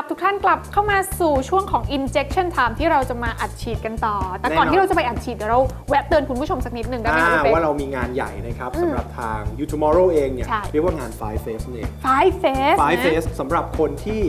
รับทุกท่านกลับเข้ามาสู่ช่วงของ injection time ที่เราจะมาอัดฉีดกันต่อ แต่ก่อนแน่นอนที่เราจะไปอัดฉีดเดี๋ยวเราแวะเตือนคุณผู้ชมสักนิดหนึ่งได้ไหมอ่าคะพี่เป๊กว่าเรามีงานใหญ่นะครับสำหรับทาง You Tomorrow เองเนี่ยใช่เรียกว่างาน Five Face นั่นเอง Five Face 5นะ Face สำหรับคนที่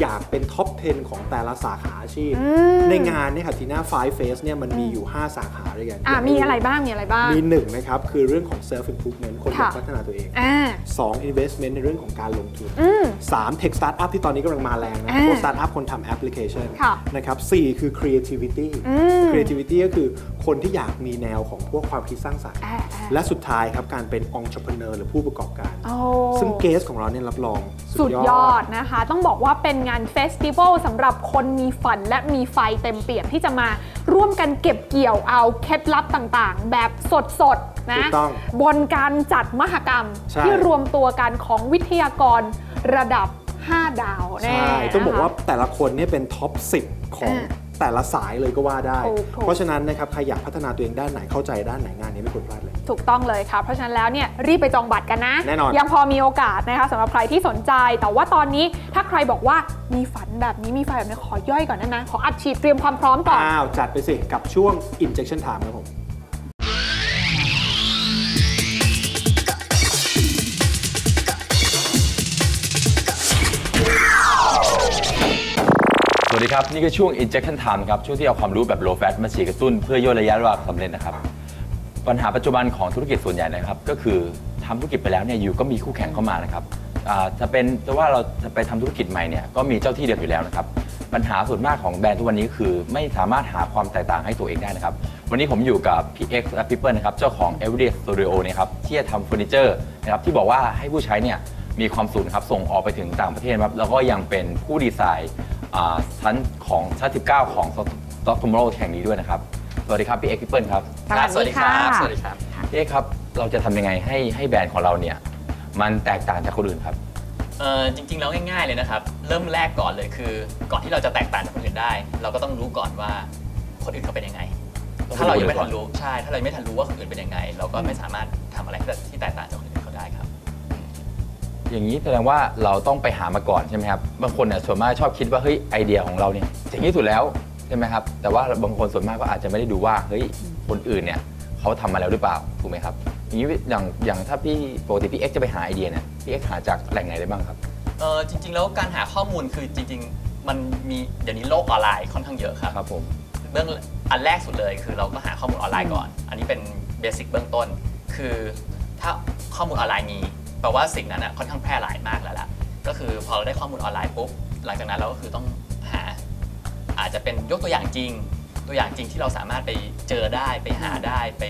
อยากเป็นท็อป 10 ของแต่ละสาขาอาชีพอืมในงานเนี่ยค่ะทีน่า Five Face เนี่ยมันมีอยู่ 5 สาขาด้วยกันอะมีอะไรบ้างมีอะไรบ้าง มีหนึ่งนะครับคือเรื่องของ self improvement คนอยากค่ะพัฒนาตัวเองอ่า2 investment ในเรื่องของการลงทุนอืม3 tech startup ที่ตอนนี้กำลังมาแรงนะอ่าพวก startup คนทำแอปพลิเคชันค่ะนะครับ4คือ creativity อืม creativity ก็คือคนที่อยากมีแนวของพวกความคิดสร้างสรรค์อ่าอ่าและสุดท้ายครับการเป็น entrepreneur หรือผู้ประกอบการโอ้ซึ่งเกสของเราเนี่ยรับรองสุดยอดนะคะ ต้องบอกว่าเป็นงานเฟสติวัลสำหรับคนมีฝันและมีไฟเต็มเปี่ยมที่จะมาร่วมกันเก็บเกี่ยวเอาเคล็ดลับต่างๆ แบบสดๆนะถูกต้องบนการจัดมหกรรมใช่ที่รวมตัวกันของวิทยากรระดับ 5 ดาวแน่ใช่ ต้องบอกว่านะคะแต่ละคนเนี่ยเป็นท็อป 10 ของอ่า แต่ละสายเลยก็ว่าได้ ถูกถูก เพราะฉะนั้นนะครับใครอยากพัฒนาตัวเองด้านไหนเข้าใจด้านไหนงานนี้ไม่ควรพลาดเลย ถูกต้องเลยค่ะเพราะฉะนั้นแล้วเนี่ยรีบไปจองบัตรกันนะ แน่นอน ยังพอมีโอกาสนะคะสำหรับใครที่สนใจ แต่ว่าตอนนี้ถ้าใครบอกว่ามีฝันแบบนี้มีไฟแบบนี้ขอย่อยก่อนนะนะขออัดฉีดเตรียมความพร้อมก่อน อ้าวจัดไปสิกับช่วง injection time ครับผม วัสดีครับ นี่คือช่วง injection time ครับ ช่วงที่เอาความรู้แบบ low fat มาฉีดกระตุ้นเพื่อย่นระยะเวลาสำเร็จนะครับ ปัญหาปัจจุบันของธุรกิจส่วนใหญ่นะครับ ก็คือทำธุรกิจไปแล้วเนี่ยอยู่ก็มีคู่แข่งเข้ามานะครับจะเป็นจะว่าเราจะไปทำธุรกิจใหม่เนี่ยก็มีเจ้าที่เดิมอยู่แล้วนะครับ ปัญหาส่วนมากของแบรนด์ทุกวันนี้คือไม่สามารถหาความแตกต่างให้ตัวเองได้นะครับ วันนี้ผมอยู่กับพี่ X และพี่เปิลนะครับเจ้าของ Everyday Studio นะครับที่จะทำเฟอร์นิเจอร์นะครับที่บอกว่าให้ผู้ใช้เนี่ยมีความสุขครับส่งออกไปถึงต่างประเทศครับแล้วก็ยังเป็นผู้ดีไซน์ อ่าชั้นของชั้น 19 ของ Stock Tomorrow แห่งนี้ด้วยนะครับ สวัสดีครับพี่ X พี่เปิ้ลครับ สวัสดีค่ะ สวัสดีครับพี่เอ๊ครับ เราจะทำยังไงให้ให้แบรนด์ของเราเนี่ย มันแตกต่างจากคนอื่นครับ เออจริงๆแล้วง่ายๆเลยนะครับ เริ่มแรกก่อนเลยคือ ก่อนที่เราจะแตกต่างจากคนอื่นได้ เราก็ต้องรู้ก่อนว่าคนอื่นเขาเป็นยังไง ต้องถ้าเรายังรู้ไม่ก่อทันนรู้ใช่ ถ้าเรายังไม่ทันรู้ว่าคนอื่นเป็นยังไง เราก็ไม่สามารถทำอะไรที่แตกต่างจากคนอื่นเขาได้ครับ อย่างนี้แสดงว่าเราต้องไปหามาก่อนใช่ไหมครับบางคนเนี่ยส่วนมากชอบคิดว่าเฮ้ยไอเดียของเราเนี่ยเจ๋งที่สุดแล้วใช่ไหมครับแต่ว่าบางคนส่วนมากก็อาจจะไม่ได้ดูว่าเฮ้ยคนอื่นเนี่ยเขาทำมาแล้วหรือเปล่าถูกไหมครับอย่างนี้อย่างอย่างถ้าพี่ปกติพี่เอ็กจะไปหาไอเดียเนี่ยพี่เอ็กหาจากแหล่งไหนได้บ้างครับเออจริง ๆ แล้วการหาข้อมูลคือจริง ๆ มันมีเดี๋ยวนี้โลกออนไลน์ค่อนข้างเยอะครับครับผมเบื้องอันแรกสุดเลยคือเราก็หาข้อมูลออนไลน์ก่อน อันนี้เป็นเบสิกเบื้องต้น คือถ้าข้อมูลออนไลน์มี แปลว่าสิ่งนั้นนะค่อนข้างแพร่หลายมากแล้วล่ะก็คือพอเราได้ข้อมูลออนไลน์ปุ๊บหลังจากนั้นเราก็คือต้องหา อาจจะเป็นยกตัวอย่างจริง ตัวอย่างจริงที่เราสามารถไปเจอได้ไปหาได้ไป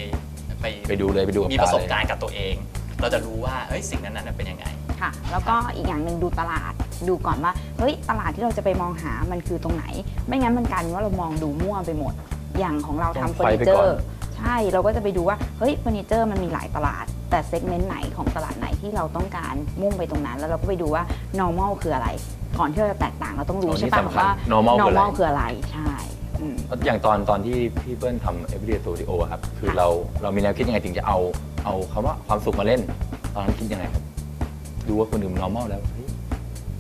ไปไปดูเลยไปดูกับมีประสบตาเลยการณ์กับตัวเอง เราจะรู้ว่าเฮ้ยสิ่งนั้นนั้นเป็นยังไงค่ะ แล้วก็อีกอย่างหนึ่งดูตลาดดูก่อนว่าเฮ้ยตลาดที่เราจะไปมองหามันคือตรงไหน ไม่งั้นมันกลายเป็นว่าเรามองดูมั่วไปหมด อย่างของเราต้องทำเฟอร์นิไปเจอก่อนร์ใช่เราก็จะไปดูว่าเฮ้ยเฟอร์นิเจอร์มันมีหลายตลาด แต่เซกเมนต์ไหนของตลาดไหนที่เราต้องการมุ่งไปตรงนั้น แล้วเราก็ไปดูว่า normal คืออะไร ก่อนที่เราจะแตกต่างเราต้องรู้อ๋อใช่นี่ปะสำคัญว่า normal คืออะไร normal คืออะไรใช่อืมอย่างตอนตอนที่พี่เปิ้ลทำ Everyday Studio อะครับ คือค่ะเราเรามีแนวคิดยังไงถึงจะเอาเอาคำว่าความสุขมาเล่น ตอนนั้นคิดยังไงครับ ดูว่าคนอื่น normal แล้วเฮ้ย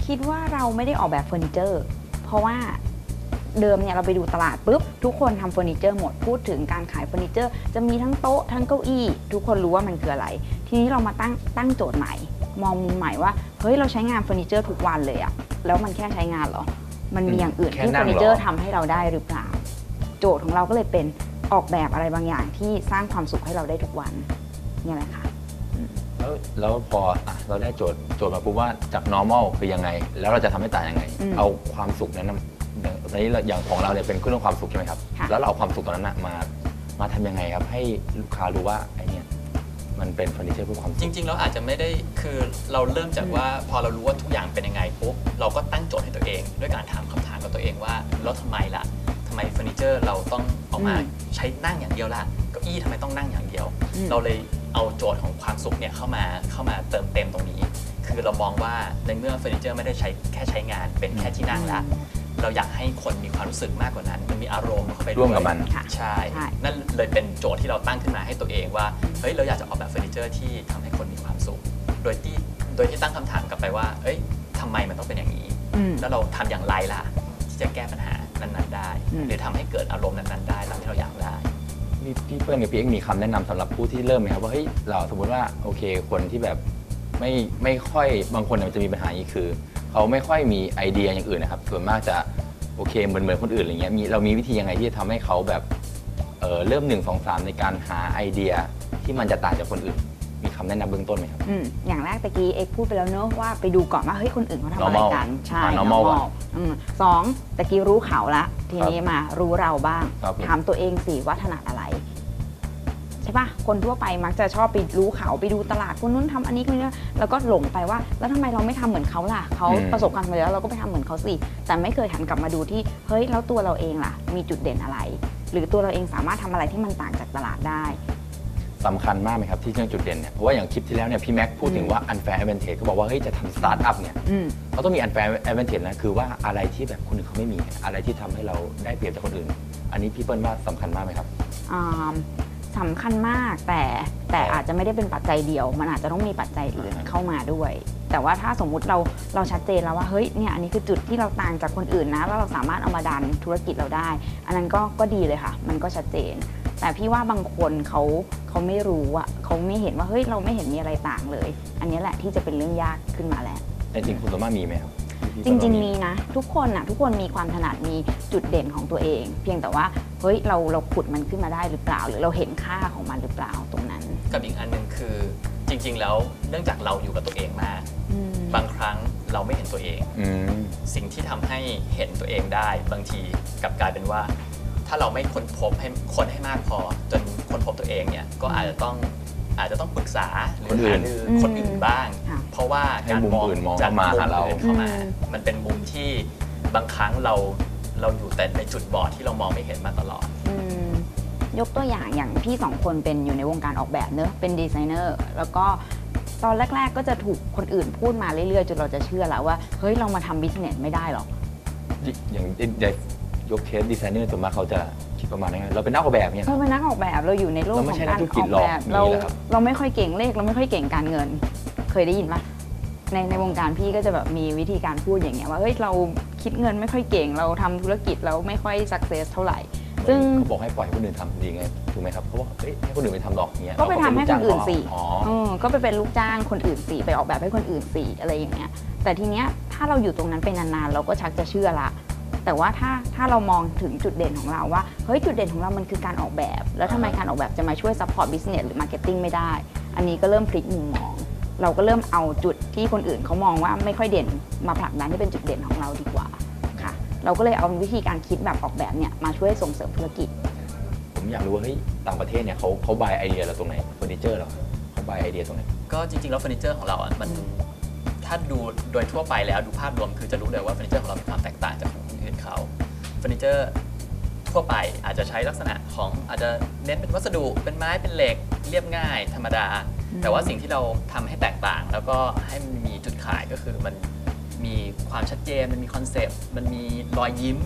คิดว่าเราไม่ได้ออกแบบเฟอร์นิเจอร์ เพราะว่า เดิมเนี่ยเราไปดูตลาดปุ๊บทุกคนทำเฟอร์นิเจอร์หมดพูดถึงการขายเฟอร์นิเจอร์ จะมีทั้งโต๊ะทั้งเก้าอี้ ทุกคนรู้ว่ามันคืออะไร ทีนี้เรามาตั้งตั้งโจทย์ใหม่ มองมุมใหม่ว่าเฮ้ยเราใช้งานเฟอร์นิเจอร์ทุกวันเลยอะแล้วมันแค่ใช้งานเหรอ มันมีอย่างอื่นแค่ที่นั่เฟองร์นิเหรอเจอร์ทำให้เราได้หรือเปล่า โจทย์ของเราก็เลยเป็นออกแบบอะไรบางอย่างที่สร้างความสุขให้เราได้ทุกวันเนี่ยแหละค่ะแล้วแล้วพออะเราได้โจทย์โจทย์มาปุ๊บว่าจาก normal คือยังไง แล้วเราจะทำให้ต่างยังไงอืมเอาความสุขนั้นนะอย่าง ตอนนี้เราอย่างของเราเนี่ยเป็นเรื่องความสุขใช่ไหมครับ ค่ะ แล้วเราเอาความสุขตรงนั้นนะมา มาทำยังไงครับ ให้ลูกค้ารู้ว่าไอเนี่ยมันเป็นเฟอร์นิเจอร์เพื่อความจสุข ริงๆเราอาจจะไม่ได้คือเราเริ่มจากว่าพอเรารู้ว่าทุกอย่างเป็นยังไงปุ๊บเราก็ตั้งโจทย์ให้ตัวเอง ด้วยการถามคำถามกับตัวเองว่าแล้วทำไมล่ะทำไมเฟอร์นิเจอร์เราต้องเออกมาอืมใช้นั่งอย่างเดียวล่ะเก้าอี้ทำไมต้องนั่งอย่างเดียว อืม เราเลยเอาโจทย์ของความสุขเนี่ยเข้ามาเข้ามาเติมเต็มตรงนี้ คือเรามองว่าในเมื่อเฟอร์นิเจอร์ไม่ได้ใช้แค่ใช้งานเป็นแค่ที่นั่งแล้ว เราอยากให้คนมีความรู้สึกมากกว่านั้น มันมีอารมณ์เข้าไปด้ร่ววมยกับมัน ค่ะ ใช่ ใช่ นั่นเลยเป็นโจทย์ที่เราตั้งขึ้นมาให้ตัวเองว่า เฮ้ย เราอยากจะออกแบบเฟอร์นิเจอร์ที่ทำให้คนมีความสุข โดยที่ โดยที่ตั้งคำถามกลับไปว่า เอ้ยทำไมมันต้องเป็นอย่างนี้ออืม แล้วเราทำอย่างไรล่ะ ที่จะแก้ปัญหานั้นๆได้ อืม หรือทำให้เกิดอารมณ์นั้นๆได้ตามที่เราอยากได้มีพี่เปิ้ลกับพี่เอ็กซ์มีคำแนะนำสำหรับผู้ที่เริ่มไหมครับว่าเฮ้ยเราสมมติว่าโอเคคนที่แบบไม่ไม่ค่อยบางคนเนี่ยมันจะมีปัญหาอย่างนี้คือ เขาไม่ค่อยมีไอเดียอย่างอื่นนะครับส่วนมากจะโอเคเหมือนเหมือนคนอื่นอะไรเงี้ยมีเรามีวิธียังไงที่จะทำให้เขาแบบเออเริ่มหนึ่งสองสามในการหาไอเดียที่มันจะต่างจากคนอื่น มีคำแนะนำเบื้องต้นไหมครับ อืมอย่างแรกตะกี้เอกพูดไปแล้วเนอะว่าไปดูก่อนว่าเฮ้ยคนอื่นเขาทำอะไร normal กันใช่ อ่า normal ก่อนอืมสองตะกี้รู้เขาละ ทีนี้มารู้เราบ้างครับผม ถามตัวเองสิว่าถนัดอะไรใช่ปะคนทั่วไปมักจะชอบไปรู้เขาไปดูตลาดคนนู้นทำอันนี้คนนี้แล้วก็หลงไปว่า แล้วทำไมเราไม่ทำเหมือนเขาล่ะเขาอืมประสบความสำเร็จแล้วเราก็ไปทำเหมือนเขาสิแต่ไม่เคยหันกลับมาดูที่เฮ้ยแล้วตัวเราเองล่ะ มีจุดเด่นอะไร หรือตัวเราเองสามารถทำอะไรที่มันต่างจากตลาดได้สำคัญมากไหมครับที่เรื่องจุดเด่นเนี่ยเพราะว่าอย่างคลิปที่แล้วเนี่ยพี่แม็กพูดถึงว่า unfair advantage เขาบอกว่าเฮ้ยจะทำสตาร์ทอัพเนี่ยอืมเขาต้องมี unfair advantage นะคือว่าอะไรที่แบบคนอื่นเขาไม่มีอะไรที่ทำให้เราได้เปรียบจากคนอื่น อันนี้พี่เปิ้ลว่าสำคัญมากไหมครับอ่า สำคัญมากแต่แต่อ๋อออาจจะไม่ได้เป็นปัจจัยเดียว มันอาจจะต้องมีปัจจัยอื่นอ่าฮะเข้ามาด้วย แต่ว่าถ้าสมมุติเราเราชัดเจนแล้วว่าเฮ้ยเนี่ยอันนี้คือจุดที่เราต่างจากคนอื่นนะแล้วเราสามารถเอามาดันธุรกิจเราได้ อันนั้นก็ก็ดีเลยค่ะ มันก็ชัดเจน แต่พี่ว่าบางคนเขาเขาไม่รู้อะเขาไม่เห็นว่าเฮ้ยเราไม่เห็นมีอะไรต่างเลย อันนี้แหละที่จะเป็นเรื่องยากขึ้นมาแล้วแต่จริงคุณสามารถมีไหมครับพี่ จเปิ้ลริงว่าๆมีนะ ทุกคนนะทุกคนมีความถนัดมีจุดเด่นของตัวเอง เพียงแต่ว่าเฮ้ยเราเราขุดมันขึ้นมาได้หรือเปล่า หรือเราเห็นค่าของมันหรือเปล่าตรงนั้น กับอีกอันหนึ่งคือจริง ๆ แล้วเนื่องจากเราอยู่กับตัวเองมากอืมบางครั้งเราไม่เห็นตัวเองอืมสิ่งที่ทำให้เห็นตัวเองได้บางทีกลับกลายเป็นว่า ถ้าเราไม่ค้นพบให้คนให้มากพอ จนค้นพบตัวเองเนี่ยก็อาจจะต้องอาจจะต้องปรึกษาหรือคนอื่หานรือคนอื่นบ้างค่ะเพ ราะว่าให้การมุมมองอื่นมองจากเข้ามาหาเรามุมอื่นเข้ามา อืม มันเป็นมุมที่บางครั้งเราเราอยู่แต่ในจุดบอดที่เรามองไม่เห็นมาตลอด อืมยกตัวอย่างอย่างพี่สองคนเป็นอยู่ในวงการออกแบบเนอะเป็นดีไซเนอร์แล้วก็ตอนแรก ๆ ก็จะถูกคนอื่นพูดมาเรื่อยๆ จนเราจะเชื่อแล้วว่า เฮ้ย เรามาทำบิสเนสไม่ได้หรอก อย่างเด็กยกเคสดีไซเนอร์ส่วนมากเขาจะคิดประมาณนี้นเราเป็นนักออกแบบเนี่ย เราเป็นนักออกแบบเราอยู่ในโลกเราขไม่องใช่การนักธุรกิอจอกหรอกแบบมีเราแหละครับ เราไม่ค่อยเก่งเลขเราไม่ค่อยเก่งการเงิน เคยได้ยินปะในในวงการพี่ก็จะแบบมีวิธีการพูดอย่างเงี้ยว่าเฮ้ยเราคิดเงินไม่ค่อยเก่ง เราทำธุรกิจเราไม่ค่อยสักเซสเท่าไหร่ ซึ่งเขาบอกให้ปล่อยให้คนอื่นทำดีไงถูกไหมครับเขาบอกเฮ้ยให้คนอื่นไปทำดอกเนี้ยก็ไปทำให้คนอื่นสิอ๋อเออก็ไปเป็นลูกจ้างคนอื่นสิไปออกแบบให้คนอื่นสิอะไรอย่างเงี้ยแต่ทีเนี้ยถ้าเราอยู่ตรงนั้นไปนานๆ เราก็ชักจะเชื่อละแต่ว่าถ้าถ้าเรามองถึงจุดเด่นของเราว่าเฮ้ยจุดเด่นของเรามันคือการออกแบบ แล้วทำไมการออกแบบจะมาช่วยซัพพอร์ตบิสเนสหรือมาร์เก็ตติ้งไม่ได้ อันนี้ก็เริ่มพลิกมุมมอง เราก็เริ่มเอาจุดที่คนอื่นเขามองว่าไม่ค่อยเด่นมาผลักดันให้เป็นจุดเด่นของเราดีกว่าค่ะ เราก็เลยเอาวิธีการคิดแบบออกแบบเนี่ยมาช่วยส่งเสริมธุรกิจ ผมอยากรู้ว่าเฮ้ยต่างประเทศเนี่ยเขาเขาบายไอเดียเราตรงไหนเฟอร์นิเจอร์เหรอเขาบายไอเดียตรงไหนก็จริงๆแล้วเฟอร์นิเจอร์ของเราอะมันถ้าดูโดยทั่วไปแล้วดูภาพรวมคือจะรู้เลยว่าเฟอร์นิเจอร์ของเรามีความแตกต่างจากของคนอื่นเขาเฟอร์นิเจอร์ทั่วไปอาจจะใช้ลักษณะของอาจจะเน้นเป็นวัสดุเป็นไม้เป็นเหล็กเรียบง่าย ธรรมดา แต่ว่าสิ่งที่เราทำให้แตกต่าง แล้วก็ให้มันมีจุดขายก็คือมันมีความชัดเจนมันมีคอนเซปต์มันมีรอยยิ้ม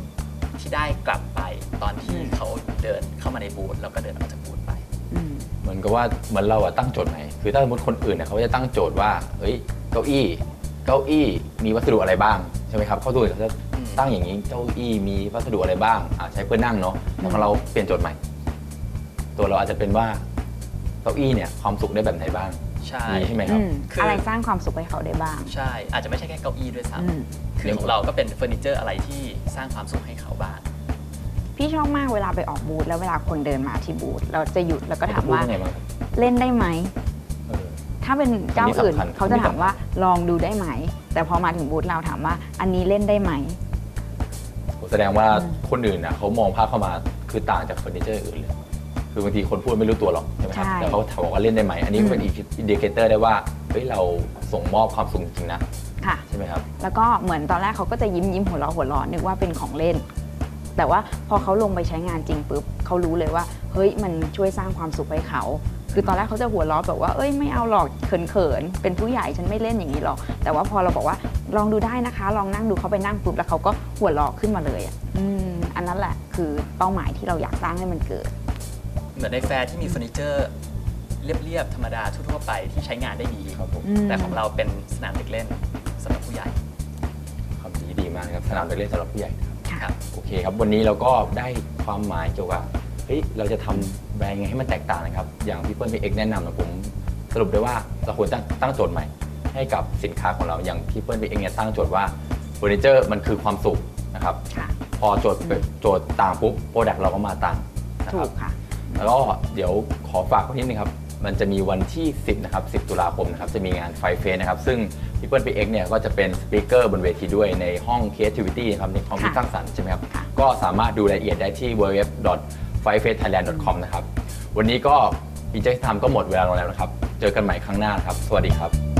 ที่ได้กลับไปตอนที่อืมเขาเดินเข้ามาในบูธแล้วก็เดินออกจากบูธไปอืมเหมือนกับว่าเหมือนเราอะตั้งโจทย์ใหม่คือถ้าสมมติคนอื่นเนี่ยเขาจะตั้งโจทย์ว่าเฮ้ยเก้าอี้เก้าอี้มีวัสดุอะไรบ้างใช่ไหมครับเขาดูเขาจะอืมตั้งอย่างนี้เก้าอี้มีวัสดุอะไรบ้างอะใช้เพื่อนั่งเนาะแต่ของเราเปลี่ยนโจทย์ใหม่ ตัวเราอาจจะเป็นว่า เก้าอี้เนี่ยความสุขได้แบบไหนบ้างใช่ มีใช่ไหมครับ อืมคืออ อะไรสร้างความสุขให้เขาได้บ้าง ใช่ อาจจะไม่ใช่แค่เก้าอี้ด้วยซ้อืมำคือของเราก็เป็นเฟอร์นิเจอร์อะไรที่สร้างความสุขให้เขาบ้าง พี่ชอบมากเวลาไปออกบูธแล้วเวลาคนเดินมาที่บูธเราจะหยุดแล้วก็ถามว่าเขจะพูดยังไงบ้างครับเล่นได้ไหม เออ ถ้าเป็นเจ้าอื่น อันนี้สำคัญ เขาจะถามว่าลองดูได้ไหม แต่พอมาถึงบูธเราถามว่า อันนี้เล่นได้ไหม แสดงว่าคนอื่นน่ะเขามองภาพเข้ามาคือต่างจากเฟอร์นิเจอร์อื่นเลย คือบางทีคนพูดไม่รู้ตัวหรอกใช่ไหมครับใช่ แต่เขาถามว่าเล่นได้ไหมอันนี้ก็เป็นอีกอินดิเคเตอร์ได้ว่าเฮ้ยเราส่งมอบความสุขจริงๆนะค่ะ ใช่ไหมครับ แล้วก็เหมือนตอนแรกเขาก็จะยิ้มยิ้มหัวเราะหัวเราะนึกว่าเป็นของเล่น แต่ว่าพอเขาลงไปใช้งานจริงปุ๊บเขารู้เลยว่า เฮ้ยมันช่วยสร้างความสุขให้เขา คือตอนแรกเขาจะหัวเราะแบบว่าเอ้ยไม่เอาหรอกเขินๆเป็นผู้ใหญ่ฉันไม่เล่นอย่างนี้หรอก แต่ว่าพอเราบอกว่าลองดูได้นะคะ ลองนั่งดูเขาไปนั่งปุ๊บแล้วเขาก็หัวเราะขึ้นมาเลยอะอืมอันนั้นแหละคือเป้าหมายที่เราอยากสร้างให้มันเกิด เหมือนในแฟร์ที่มีเฟอร์นิเจอร์เรียบๆธรรมดาทั่วๆไปที่ใช้งานได้ดีครับผมอืมแต่ของเราเป็นสนามเด็กเล่นสำหรับผู้ใหญ่คำนี้ดีมากนะครับสนามเด็กเล่นสำหรับผู้ใหญ่นะครับครับโอเคครับวันนี้เราก็ได้ความหมายเกี่ยวกับเฮ้ยเราจะทำแบรนด์ยังไงให้มันแตกต่างนะครับ อย่างพี่เปิ้ลพี่เอกแนะนำนะผมสรุปได้ว่าเราควรตั้งตั้งโจทย์ใหม่ ให้กับสินค้าของเราอย่างพี่เปิ้ลพี่เอกเนี่ยตั้งโจทย์ว่าเฟอร์นิเจอร์มันคือความสุขนะครับค่ะพอโจทย์โจทย์ต่างปุ๊บโปรดักต์เราก็มาต่างนะคถูรับกค่ะ แล้วก็เดี๋ยวขอฝากไว้นิดนึงครับ มันจะมีวันที่ 10 นะครับ 10 ตุลาคมนะครับ จะมีงานไฟเฟสนะครับ ซึ่งพี่เปิ้ลพีเอ็กเนี่ยก็จะเป็นสปีกเกอร์บนเวทีด้วยในห้อง Creativity นะครับในความคิดค่ะสร้างสรรค์ใช่ไหมครับค่ะก็สามารถดูรายละเอียดได้ที่ www.firefestthailand.com นะครับ วันนี้ก็อินเจ t ท m ก็หมดเวลาลงแล้วนะครับ เจอกันใหม่ครั้งหน้าครับ สวัสดีครับ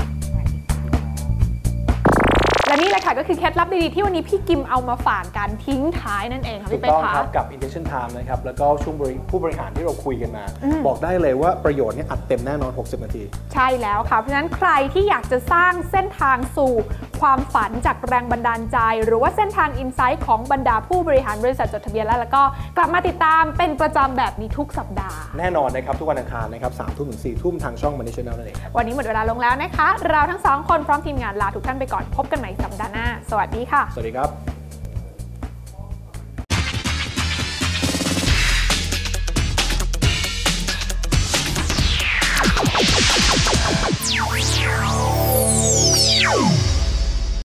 ก็คือเคล็ดลับดีๆที่วันนี้พี่กิมเอามาฝากกันทิ้งท้ายนั่นเองค่ะถูพี่กเป๊กต้องคะ ครับ กับ Intention Time นะครับ แล้วก็ช่วงบริผู้บริหารที่เราคุยกันมา อืม บอกได้เลยว่าประโยชน์เนี่ยอัดเต็มแน่นอน 60 นาที ใช่แล้วค่ะ เพราะฉะนั้นใครที่อยากจะสร้างเส้นทางสู่ความฝันจากแรงบันดาลใจ หรือว่าเส้นทางอินไซต์ของบรรดาผู้บริหารบริษัทจดทะเบียนแล้ว แล้วก็กลับมาติดตามเป็นประจำแบบนี้ทุกสัปดาห์ แน่นอนนะครับ ทุกวันอังคารนะครับ3ทุ่มถึง4ทุ่มทางช่อง Money Channel นั่นเองครับ วันนี้หมดเวลาลงแล้วนะคะ เราทั้งสองคนพร้อมทีมงานลาทุกท่านไปก่อนพบกันใหม่สัปดาห์หน้าสวัสดีค่ะ สวัสดีครับ